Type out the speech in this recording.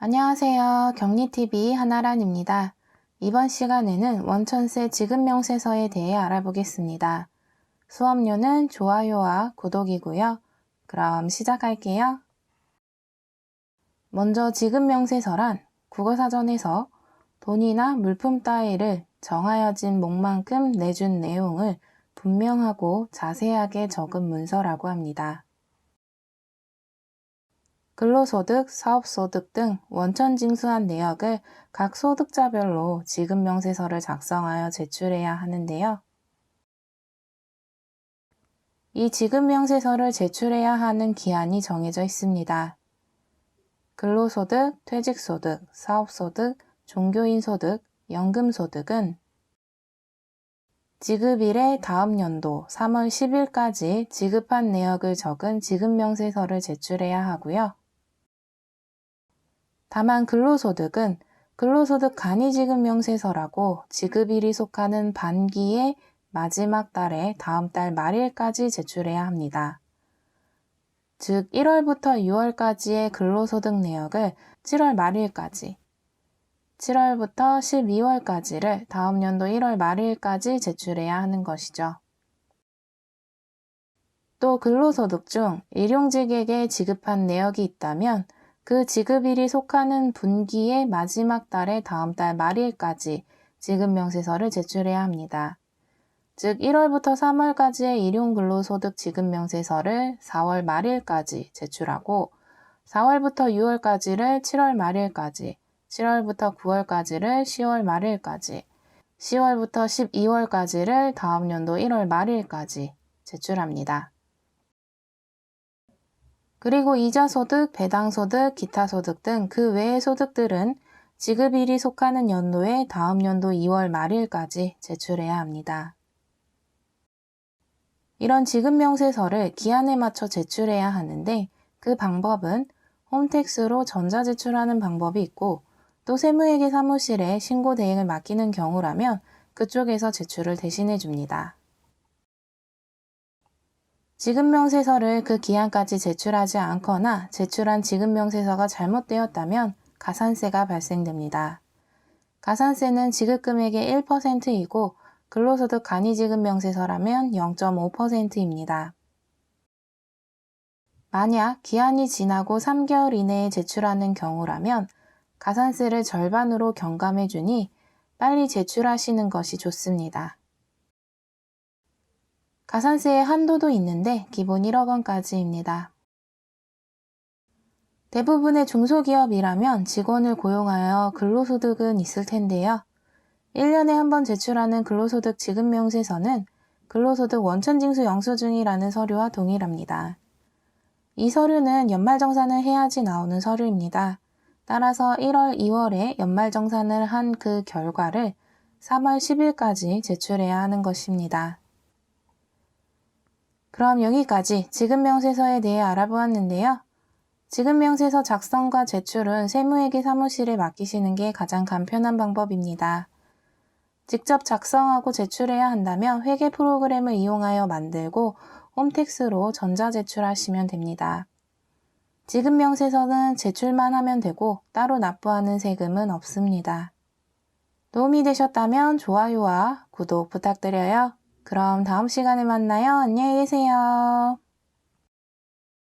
안녕하세요. 경리TV 한아란입니다. 이번 시간에는 원천세 지급명세서에 대해 알아보겠습니다. 수업료는 좋아요와 구독이고요. 그럼 시작할게요. 먼저 지급명세서란 국어사전에서 돈이나 물품 따위를 정하여진 목만큼 내준 내용을 분명하고 자세하게 적은 문서라고 합니다. 근로소득, 사업소득 등 원천 징수한 내역을 각 소득자별로 지급명세서를 작성하여 제출해야 하는데요. 이 지급명세서를 제출해야 하는 기한이 정해져 있습니다. 근로소득, 퇴직소득, 사업소득, 종교인소득, 연금소득은 지급일의 다음 연도 3월 10일까지 지급한 내역을 적은 지급명세서를 제출해야 하고요. 다만 근로소득은 근로소득 간이지급명세서라고 지급일이 속하는 반기의 마지막 달에 다음 달 말일까지 제출해야 합니다. 즉 1월부터 6월까지의 근로소득 내역을 7월 말일까지, 7월부터 12월까지를 다음 연도 1월 말일까지 제출해야 하는 것이죠. 또 근로소득 중 일용직에게 지급한 내역이 있다면 그 지급일이 속하는 분기의 마지막 달의 다음 달 말일까지 지급 명세서를 제출해야 합니다. 즉 1월부터 3월까지의 일용 근로소득 지급 명세서를 4월 말일까지 제출하고 4월부터 6월까지를 7월 말일까지, 7월부터 9월까지를 10월 말일까지, 10월부터 12월까지를 다음 연도 1월 말일까지 제출합니다. 그리고 이자소득, 배당소득, 기타소득 등 그 외의 소득들은 지급일이 속하는 연도의 다음 연도 2월 말일까지 제출해야 합니다. 이런 지급명세서를 기한에 맞춰 제출해야 하는데 그 방법은 홈택스로 전자제출하는 방법이 있고 또 세무회계 사무실에 신고 대행을 맡기는 경우라면 그쪽에서 제출을 대신해 줍니다. 지급명세서를 그 기한까지 제출하지 않거나 제출한 지급명세서가 잘못되었다면 가산세가 발생됩니다. 가산세는 지급금액의 1%이고 근로소득 간이지급명세서라면 0.5%입니다. 만약 기한이 지나고 3개월 이내에 제출하는 경우라면 가산세를 절반으로 경감해 주니 빨리 제출하시는 것이 좋습니다. 가산세의 한도도 있는데 기본 1억 원까지입니다. 대부분의 중소기업이라면 직원을 고용하여 근로소득은 있을 텐데요. 1년에 한 번 제출하는 근로소득 지급명세서는 근로소득 원천징수 영수증이라는 서류와 동일합니다. 이 서류는 연말정산을 해야지 나오는 서류입니다. 따라서 1월, 2월에 연말정산을 한 그 결과를 3월 10일까지 제출해야 하는 것입니다. 그럼 여기까지 지급명세서에 대해 알아보았는데요. 지급명세서 작성과 제출은 세무회계 사무실에 맡기시는 게 가장 간편한 방법입니다. 직접 작성하고 제출해야 한다면 회계 프로그램을 이용하여 만들고 홈택스로 전자제출하시면 됩니다. 지급명세서는 제출만 하면 되고 따로 납부하는 세금은 없습니다. 도움이 되셨다면 좋아요와 구독 부탁드려요. 그럼 다음 시간에 만나요. 안녕히 계세요.